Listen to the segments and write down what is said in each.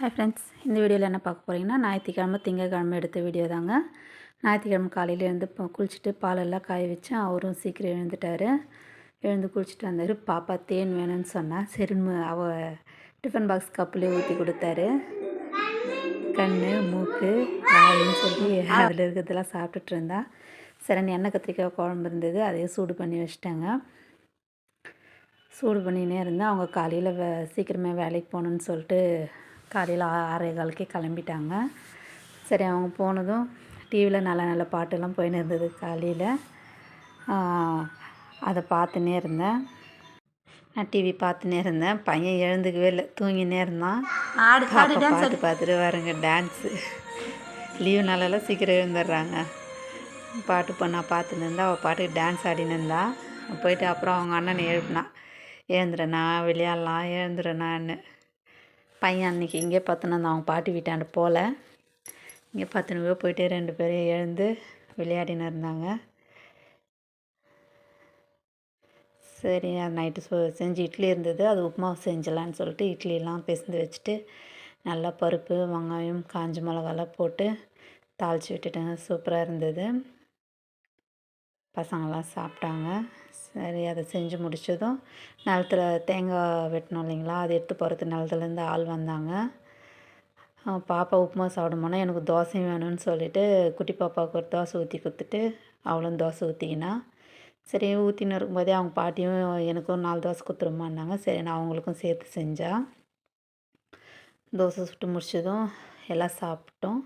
Hi friends இந்த வீடியோவில் என்ன பார்க்க போகிறீங்கன்னா ஞாயிற்றுக்கிழமை திங்கக்கிழமை எடுத்த வீடியோ தாங்க. ஞாயிற்றுக்கிழமை காலையில் எழுந்து இப்போ குளிச்சுட்டு பாலெல்லாம் காய வச்சேன் அவரும் சீக்கிரம் எழுந்துட்டார். எழுந்து குளிச்சுட்டு வந்தார். பாப்பா தேன் வேணும்னு சொன்னால் சரின்னு அவ டிஃபன் பாக்ஸ் கப்புலேயே ஊற்றி கொடுத்தாரு. கண் மூக்கு வாயின்னு சொல்லி அதில் இருக்கிறதெல்லாம் சாப்பிட்டுட்டு இருந்தா. சரி எண்ணெய் கத்திரிக்காய் குழம்பு இருந்தது அதையும் சூடு பண்ணி வச்சுட்டாங்க. சூடு பண்ணினே இருந்தால் அவங்க காலையில் வே சீக்கிரமே வேலைக்கு போகணுன்னு சொல்லிட்டு காலையில் ஆறே காலுக்கே கிளம்பிட்டாங்க. சரி அவங்க போனதும் டிவியில் நல்ல நல்ல பாட்டெல்லாம் போயின்னு இருந்தது காலையில். அதை பார்த்துனே இருந்தேன். நான் டிவி பார்த்துனே இருந்தேன். பையன் எழுந்துக்கவே இல்லை. தூங்கினே இருந்தான். பாப்பா பாட்டு பார்த்துட்டு வரேங்க டான்ஸு லீவு நாளெல்லாம் சீக்கிரம் எழுந்துடுறாங்க. பாட்டு பண்ணா பார்த்துன்னு இருந்தா அவள் பாட்டுக்கு டான்ஸ் ஆடின்னு இருந்தா. போயிட்டு அப்புறம் அவங்க அண்ணனை எழுப்பினான் எழுந்துறேண்ணா விளையாடலாம் எழுந்துறேண்ணான்னு பையன் அன்றைக்கி இங்கே பார்த்துன்னு அவங்க பாட்டி வீட்டாண்டு போகல. இங்கே பத்துனுவே போயிட்டு ரெண்டு பேரும் எழுந்து விளையாடின்னு இருந்தாங்க. சரி அது நைட்டு சொ செஞ்சு இட்லி இருந்தது. அது உப்புமா செஞ்சலான்னு சொல்லிட்டு இட்லியெலாம் பிசைந்து வச்சுட்டு நல்லா பருப்பு வெங்காயம் காஞ்ச மிளகாலாம் போட்டு தாளித்து விட்டுட்டேன். சூப்பராக இருந்தது. பசங்களாம் சாப்பிட்டாங்க. சரி அதை செஞ்சு முடிச்சதும் நிலத்துல தேங்காய் வெட்டணும் இல்லைங்களா? அதை எடுத்து போகிறது நிலத்துலேருந்து ஆள் வந்தாங்க. பாப்பா உப்புமா சாப்பிடுமானா எனக்கு தோசை வேணும்னு சொல்லிட்டு குட்டி பாப்பாவுக்கு ஒரு தோசை ஊற்றி கொடுத்துட்டு அவளும் தோசை ஊற்றிக்கினா சரி ஊற்றின்னு இருக்கும்போதே அவங்க பாட்டியும் எனக்கும் நாலு தோசை கொடுத்துருமான்னாங்க சரி நான் அவங்களுக்கும் சேர்த்து செஞ்சா. தோசை சுட்டு முடிச்சதும் எல்லாம் சாப்பிட்டோம்.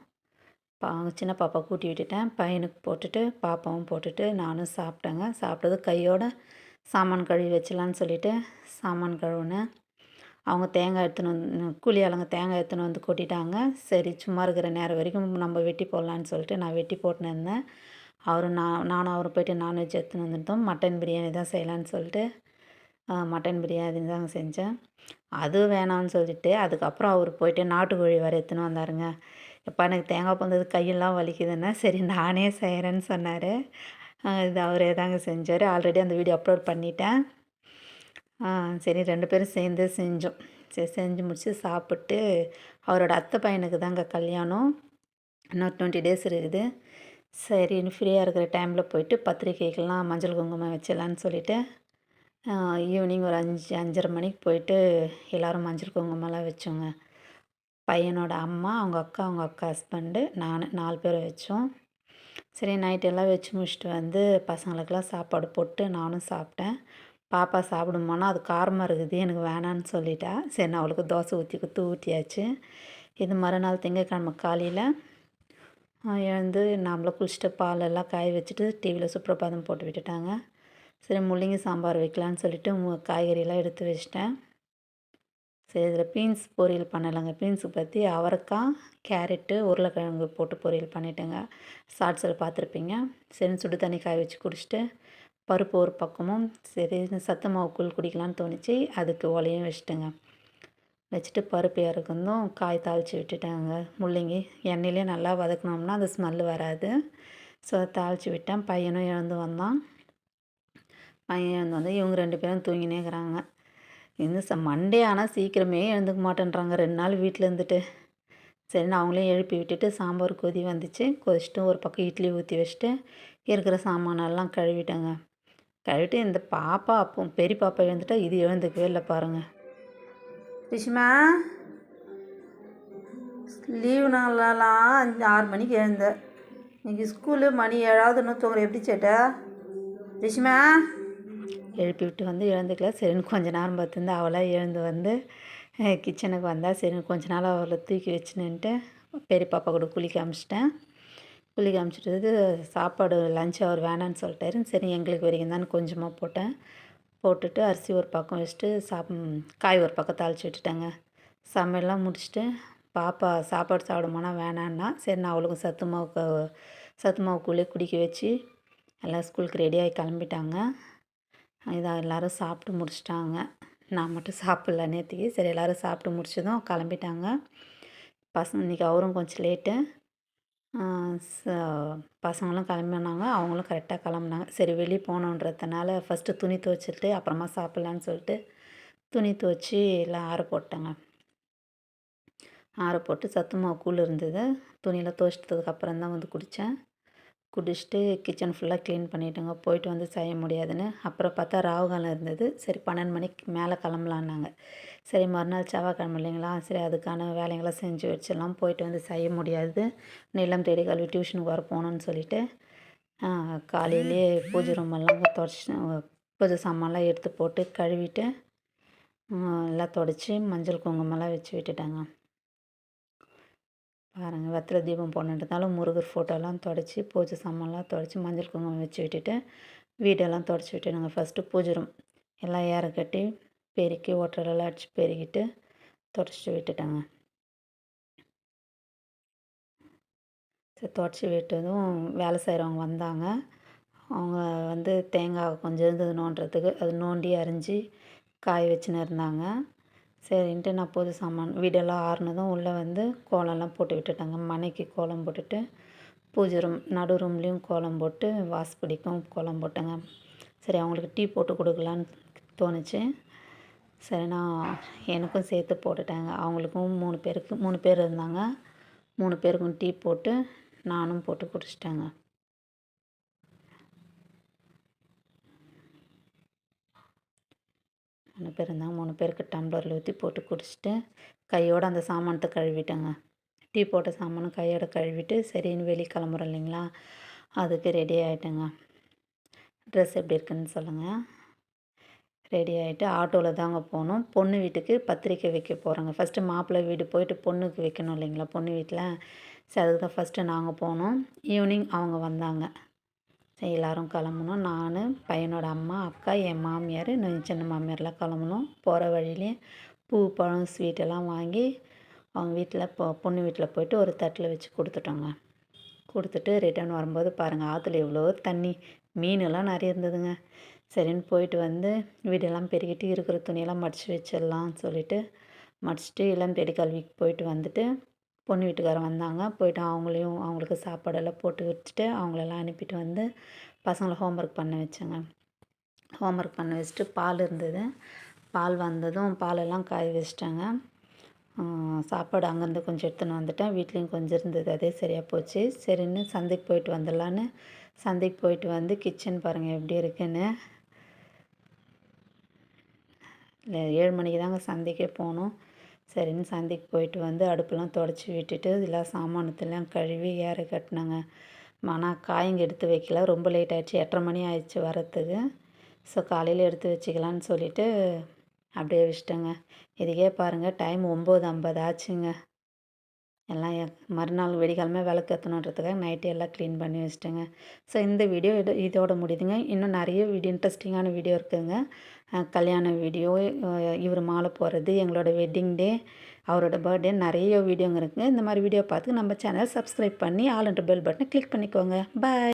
பா சின்ன பாப்பா கூட்டி விட்டுட்டேன். பையனுக்கு போட்டுட்டு பாப்பாவும் போட்டுட்டு நானும் சாப்பிட்டேங்க. சாப்பிட்டது கையோட சாமான் கழுவி வச்சலான்னு சொல்லிட்டு சாமான் கழுவுனேன். அவங்க தேங்காய் எடுத்துன்னு வந்து கூலி ஆளுங்க தேங்காய் எடுத்துன்னு வந்து கொட்டிட்டாங்க. சரி சும்மா இருக்கிற நேரம் வரைக்கும் நம்ம வெட்டி போடலான்னு சொல்லிட்டு நான் வெட்டி போட்டுன்னு இருந்தேன். அவரும் நான் நானும் அவரும் போயிட்டு நான்வெஜ் எடுத்துன்னு வந்துட்டோம். மட்டன் பிரியாணி தான் செய்யலான்னு சொல்லிட்டு மட்டன் பிரியாணி தாங்க செஞ்சேன். அது வேணாம்னு சொல்லிட்டு அதுக்கப்புறம் அவர் போயிட்டு நாட்டுக்கோழி வர எடுத்துன்னு வந்தாருங்க. எப்பா எனக்கு தேங்காய் பந்தது கையெல்லாம் வலிக்குதுன்னா சரி நானே செய்கிறேன்னு சொன்னார். இது அவரே தாங்க செஞ்சார். ஆல்ரெடி அந்த வீடியோ அப்லோட் பண்ணிட்டேன். சரி ரெண்டு பேரும் சேர்ந்து செஞ்சோம். சரி செஞ்சு முடிச்சு சாப்பிட்டு அவரோட அத்தை பையனுக்கு தாங்க கல்யாணம். இன்னும் டுவெண்ட்டி டேஸ் இருக்குது. சரி ஃப்ரீயாக இருக்கிற டைமில் போயிட்டு பத்திரிக்கைக்கெல்லாம் மஞ்சள் குங்குமம் வச்சிடலான்னு சொல்லிட்டு ஈவினிங் ஒரு அஞ்சு அஞ்சரை மணிக்கு போயிட்டு எல்லோரும் மஞ்சள் குங்குமம்லாம் வச்சோங்க. பையனோட அம்மா அவங்க அக்கா அவங்க அக்கா ஹஸ்பண்டு நான் நாலு பேர் வச்சோம். சரி நைட் எல்லாம் வச்சு முடிச்சுட்டு வந்து பசங்களுக்கெல்லாம் சாப்பாடு போட்டு நானும் சாப்பிட்டேன். பாப்பா சாப்பிடுமானா அது காரமாக இருக்குது எனக்கு வேணான்னு சொல்லிட்டா. சரி நான் அவளுக்கு தோசை ஊற்றி குத்து ஊற்றியாச்சு இது மறுநாள் திங்கக்கிழமை காலையில் எழுந்து நம்மளும் குளிச்சுட்டு பால் எல்லாம் காய வச்சுட்டு டிவியில் சுப்ரபாதம் போட்டு விட்டுட்டாங்க. சரி முள்ளங்கி சாம்பார் வைக்கலான்னு சொல்லிட்டு மு- காய்கறியெல்லாம் எடுத்து வச்சிட்டேன். சரி இதில் பீன்ஸ் பொரியல் பண்ணலைங்க. பீன்ஸு பற்றி அவரைக்காய் கேரட்டு உருளைக்கிழங்கு போட்டு பொரியல் பண்ணிட்டேங்க. ஷார்ட்ஸில் பார்த்துருப்பீங்க. சரி சுடு தண்ணி காய வச்சு குடிச்சிட்டு பருப்பு ஒரு பக்கமும் சரி சத்து மாவு கூழ் குடிக்கலான்னு தோணுச்சு. அதுக்கு ஒலையும் வச்சுட்டேங்க. வச்சுட்டு பருப்பு இறக்குந்தும் காய் தாளித்து விட்டுட்டேங்க. முள்ளங்கி எண்ணெயிலே நல்லா வதக்கினோம்னா அந்த ஸ்மெல்லு வராது. ஸோ தாளித்து விட்டேன். பையனும் எழுந்து வந்தான். பையன் எழுந்து வந்து இவங்க ரெண்டு பேரும் தூங்கினே இருக்கிறாங்க இன்னும் ச மண்டே ஆனால் சீக்கிரமே எழுந்துக்க மாட்டேன்றாங்க. ரெண்டு நாள் வீட்டில் இருந்துட்டு. சரி நான் அவங்களையும் எழுப்பி விட்டுட்டு சாம்பார் கொதி வந்துச்சு. கொதிச்சுட்டு ஒரு பக்கம் இட்லி ஊற்றி வச்சுட்டு இருக்கிற சாமானெல்லாம் கழுவிட்டேங்க. கழுவிட்டு இந்த பாப்பா அப்போ பெரிய பாப்பா எழுந்துட்டா இது எழுந்துக்கவே இல்லை பாருங்கள் ரிஷ்மா லீவு நாளெல்லாம் அஞ்சு ஆறு மணிக்கு எழுந்தேன் இன்னைக்கு ஸ்கூலு மணி ஏழாவது இன்னும் தூங்குற எப்படி சேட்டா? ரிஷ்மா எழுப்பி விட்டு வந்து எழுந்துக்கலாம் சரின்னு கொஞ்ச நேரம் பார்த்துருந்து அவளாக எழுந்து வந்து கிச்சனுக்கு வந்தால் சரி கொஞ்ச நாள் அவளை தூக்கி வச்சுன்னுட்டு பெரிய பாப்பா கூட குளிக்க அமிச்சிட்டேன். குளிக்க அமிச்சிட்டு சாப்பாடு லஞ்ச் அவர் வேணான்னு சொல்லிட்டாரு. சரி எங்களுக்கு வரைக்கும் தான் கொஞ்சமாக போட்டேன். போட்டுட்டு அரிசி ஒரு பக்கம் வச்சுட்டு சாப் காய் ஒரு பக்கம் தாளித்து விட்டுட்டேங்க. சமையல்லாம் முடிச்சுட்டு பாப்பா சாப்பாடு சாப்பிடுமானா வேணான்னா சரி நான் அவளுக்கும் சத்து மாவுக்கு சத்து மாவு குடிக்க வச்சு எல்லாம் ஸ்கூலுக்கு ரெடியாகி கிளம்பிட்டாங்க. இதாக எல்லோரும் சாப்பிட்டு முடிச்சிட்டாங்க. நான் மட்டும் சாப்பிட்ல நேற்றுக்கு சரி எல்லோரும் சாப்பிட்டு முடிச்சதும் கிளம்பிட்டாங்க. பசங்க இன்றைக்கி அவரும் கொஞ்சம் லேட்டு பசங்களும் கிளம்பினாங்க. அவங்களும் கரெக்டாக கிளம்புனாங்க. சரி வெளியே போகணுன்றதுனால ஃபஸ்ட்டு துணி துவைச்சிட்டு அப்புறமா சாப்பிட்லான்னு சொல்லிட்டு துணி துவைச்சி எல்லாம் ஆற போட்டேங்க. ஆற போட்டு சத்து மாவு கூழ் இருந்தது. துணியெல்லாம் துவைச்சிட்டதுக்கப்புறம் தான் வந்து குடித்தேன் குடிச்சிட்டு கிச்சன் ஃபுல்லாக க்ளீன் பண்ணிட்டோங்க. போயிட்டு வந்து செய்ய முடியாதுன்னு. அப்புறம் பார்த்தா ராவு காலம் இருந்தது. சரி பன்னெண்டு மணிக்கு மேலே கிளம்பலான்னாங்க. சரி மறுநாள் செவ்வாய்க்கிழமை இல்லைங்களா? சரி அதுக்கான வேலைங்களாம் செஞ்சு வச்சிடலாம். போயிட்டு வந்து செய்ய முடியாது. நிலம் தேடி கல்வி டியூஷனுக்கு வர போகணுன்னு சொல்லிட்டு காலையிலே பூஜை ரூமெல்லாம் தொடச்சி பூஜை சாமான்லாம் எடுத்து போட்டு கழுவிட்டு எல்லாம் தொடச்சி மஞ்சள் குங்குமம்லாம் வச்சு விட்டுட்டேங்க. பாருங்கள் வெத்தலை தீபம் போனதுனால முருகர் ஃபோட்டோலாம் தொடச்சி பூஜை சாமான்லாம் தொடச்சி மஞ்சள் குங்குமம் வச்சு விட்டுட்டு வீடெல்லாம் தொடச்சி நாங்கள் ஃபஸ்ட்டு பூஜை ரூம் எல்லாம் ஏற கட்டி பெருக்கி ஒட்டரெல்லாம் அடித்து பெருக்கிட்டு தொடச்சி விட்டுட்டாங்க. சரி தொடச்சி விட்டதும் வேலை செய்கிறவங்க வந்தாங்க. அவங்க வந்து தேங்காய் கொஞ்சம் இருந்தது நோண்டுறதுக்கு அது நோண்டி அரிஞ்சு காய வச்சுன்னு இருந்தாங்க. சரின்ட்டு நான் பொது சாமான் வீடெல்லாம் ஆறுனதும் உள்ளே வந்து கோலம்லாம் போட்டு விட்டுட்டேங்க. மனைக்கு கோலம் போட்டுட்டு பூஜை ரூம் நடு ரூம்லேயும் கோலம் போட்டு வாசப்படிக்கும் கோலம் போட்டேங்க. சரி அவங்களுக்கு டீ போட்டு கொடுக்கலான்னு தோணுச்சு. சரி நான் எனக்கும் சேர்த்து போட்டுட்டேங்க. அவங்களுக்கும் மூணு பேருக்கு மூணு பேர் இருந்தாங்க. மூணு பேருக்கும் டீ போட்டு நானும் போட்டு குடிச்சிட்டேங்க. மூணு பேர் இருந்தாங்க. மூணு பேருக்கு டம்ளரில் ஊற்றி போட்டு குடிச்சிட்டு கையோடு அந்த சாமானத்தை கழுவிட்டேங்க. டீ போட்ட சாமானும் கையோட கழுவிட்டு சரின்னு வெளியே கிளம்புறோம் இல்லைங்களா? அதுக்கு ரெடி ஆகிட்டேங்க ட்ரெஸ் எப்படி இருக்குன்னு சொல்லுங்கள் ரெடி ஆகிட்டு ஆட்டோவில் தாங்க போகணும் பொண்ணு வீட்டுக்கு பத்திரிக்கை வைக்க போகிறோங்க ஃபஸ்ட்டு மாப்பிள்ளை வீடு போயிட்டு பொண்ணுக்கு வைக்கணும் இல்லைங்களா? பொண்ணு வீட்டில் சரி அதுக்கு தான் ஃபஸ்ட்டு நாங்கள் போனோம். ஈவினிங் அவங்க வந்தாங்க. எல்லோரும் கிளம்புனோம் நான் பையனோட அம்மா அக்கா என் மாமியார் நான் சின்ன மாமியார்லாம் கிளம்புனோம் போகிற வழியிலே பூ பழம் ஸ்வீட்டெல்லாம் வாங்கி அவங்க வீட்டில் பொ பொண்ணு வீட்டில் போயிட்டு ஒரு தட்டில் வச்சு கொடுத்துட்டோங்க. கொடுத்துட்டு ரிட்டர்ன் வரும்போது பாருங்கள் ஆற்றுல எவ்வளோ தண்ணி மீனெல்லாம் நிறைய இருந்ததுங்க. சரின்னு போயிட்டு வந்து வீடெல்லாம் பெருக்கிட்டு இருக்கிற துணியெல்லாம் மடித்து வச்சிடலாம் சொல்லிவிட்டு மடிச்சுட்டு இளம் பெரிய கல்விக்கு போயிட்டு வந்துட்டு பொண்ணு வீட்டுக்காரன் வந்தாங்க. போய்ட்டு அவங்களையும் அவங்களுக்கு சாப்பாடெல்லாம் போட்டு வச்சுட்டு அவங்களெல்லாம் அனுப்பிட்டு வந்து பசங்களை ஹோம்ஒர்க் பண்ண வச்சேங்க. ஹோம்ஒர்க் பண்ண வச்சுட்டு பால் இருந்தது. பால் வந்ததும் பாலெல்லாம் காய வச்சிட்டாங்க. சாப்பாடு அங்கேருந்து கொஞ்சம் எடுத்துன்னு வந்துட்டேன். வீட்லேயும் கொஞ்சம் இருந்தது. அதே சரியாக போச்சு. சரின்னு சந்தைக்கு போயிட்டு வந்துடலான்னு. சந்தைக்கு போயிட்டு வந்து கிச்சன் பாருங்கள் எப்படி இருக்குன்னு. இல்லை ஏழு மணிக்கு தாங்க சந்தைக்கே போகணும் சரின்னு சந்தைக்கு போயிட்டு வந்து அடுப்பெல்லாம் தொடச்சி விட்டுட்டு எல்லாம் சாமானத்தெல்லாம் கழுவி ஏற கட்டினாங்க. ஆனால் காய்ங்க எடுத்து வைக்கல. ரொம்ப லேட் ஆகிடுச்சு எட்டரை மணி ஆயிடுச்சு வரத்துக்கு ஸோ காலையில் எடுத்து வச்சுக்கலான்னு சொல்லிவிட்டு அப்படியே வச்சுட்டேங்க. இதுக்கே பாருங்கள் டைம் ஒம்பது ஐம்பது ஆச்சுங்க. எல்லாம் மறுநாள் வெடிக்காலமே விளக்கு ஏற்றணுன்றதுக்காக நைட்டு எல்லாம் க்ளீன் பண்ணி வச்சுட்டேங்க. ஸோ இந்த வீடியோ இது இதோட முடியுதுங்க. இன்னும் நிறைய வீடியோ இன்ட்ரெஸ்டிங்கான வீடியோ இருக்குதுங்க கல்யாண வீடியோ இவர் மாலை போகிறது எங்களோட வெட்டிங் டே அவரோட பர்த்டே நிறைய வீடியோங்க இருக்குங்க. இந்த மாதிரி வீடியோ பார்த்து நம்ம சேனல் சப்ஸ்கிரைப் பண்ணி ஆல் அண்ட் பெல் பட்டனை கிளிக் பண்ணிக்கோங்க. பாய்